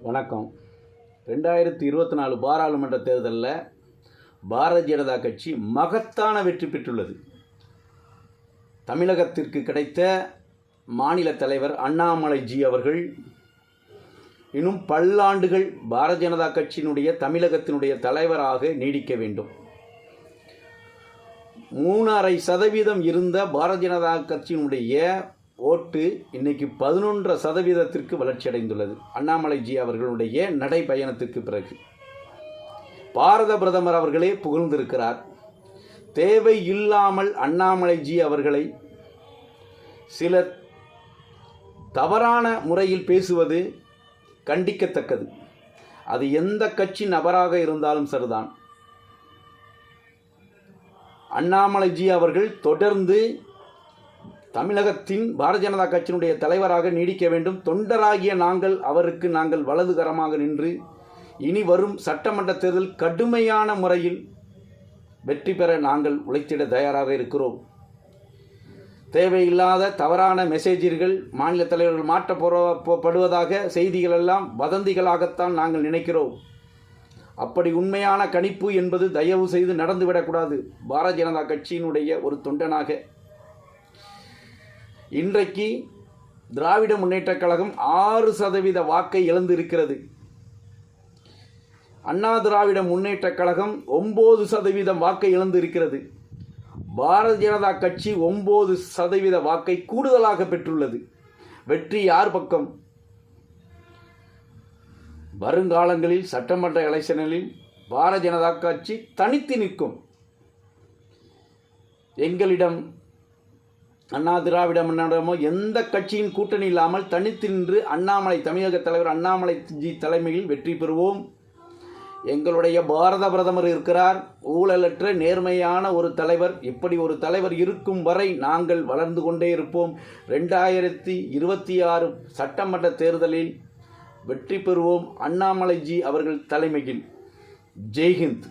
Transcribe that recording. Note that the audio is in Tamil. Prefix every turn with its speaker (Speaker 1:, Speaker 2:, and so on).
Speaker 1: வணக்கம். ரெண்டாயிரத்தி இருபத்தி நாலு பாராளுமன்ற தேர்தலில் பாரதிய ஜனதா கட்சி மகத்தான வெற்றி பெற்றுள்ளது. தமிழகத்திற்கு கிடைத்த மாநில தலைவர் அண்ணாமலைஜி அவர்கள் இன்னும் பல்லாண்டுகள் பாரதிய ஜனதா கட்சியினுடைய தமிழகத்தினுடைய தலைவராக நீடிக்க வேண்டும். மூணரை சதவீதம் இருந்த பாரதிய ஜனதா கட்சியினுடைய ஓட்டு இன்னைக்கு பதினொன்றரை சதவீதத்திற்கு வளர்ச்சி அடைந்துள்ளது அண்ணாமலைஜி அவர்களுடைய நடைபயணத்திற்கு பிறகு. பாரத பிரதமர் அவர்களே புகழ்ந்திருக்கிறார். தேவை இல்லாமல் அண்ணாமலைஜி அவர்களை சில தவறான முறையில் பேசுவது கண்டிக்கத்தக்கது. அது எந்த கட்சி நபராக இருந்தாலும் சரிதான். அண்ணாமலைஜி அவர்கள் தொடர்ந்து தமிழகத்தின் பாரதிய ஜனதா கட்சியினுடைய தலைவராக நீடிக்க வேண்டும். தொண்டராகிய நாங்கள் அவருக்கு நாங்கள் வலதுகரமாக நின்று இனி வரும் சட்டமன்ற தேர்தல் கடுமையான முறையில் வெற்றி பெற நாங்கள் உழைத்திட தயாராக இருக்கிறோம். தேவையில்லாத தவறான மெசேஜர்கள் மாநில தலைவர்கள் மாற்றப்படுவதாக செய்திகள் எல்லாம் வதந்திகளாகத்தான் நாங்கள் நினைக்கிறோம். அப்படி உண்மையான கணிப்பு என்பது தயவு செய்து நடந்துவிடக்கூடாது. பாரதிய ஜனதா கட்சியினுடைய ஒரு தொண்டனாக இன்றைக்கு திராவிட முன்னேற்றக் கழகம் ஆறு சதவீத வாக்கை இழந்திருக்கிறது. அண்ணா திராவிட முன்னேற்றக் கழகம் ஒம்பது சதவீதம் வாக்கை இழந்திருக்கிறது. பாரதிய ஜனதா கட்சி ஒம்பது சதவீத வாக்கை கூடுதலாக பெற்றுள்ளது. வெற்றி யார் பக்கம்? வருங்காலங்களில் சட்டமன்ற எலெக்ஷனில் பாரதிய ஜனதா கட்சி தனித்து நிற்கும். எங்களிடம் அண்ணா திராவிட முன்னேற்றமோ எந்த கட்சியின் கூட்டணி இல்லாமல் தனித்து நின்று அண்ணாமலை தமிழக தலைவர் அண்ணாமலை ஜி தலைமையில் வெற்றி பெறுவோம். எங்களுடைய பாரத பிரதமர் இருக்கிறார். ஊழலற்ற நேர்மையான ஒரு தலைவர். இப்படி ஒரு தலைவர் இருக்கும் வரை நாங்கள் வளர்ந்து கொண்டே இருப்போம். ரெண்டாயிரத்தி இருபத்தி ஆறு சட்டமன்ற தேர்தலில் வெற்றி பெறுவோம் அண்ணாமலைஜி அவர்கள் தலைமையில். ஜெய்ஹிந்த்.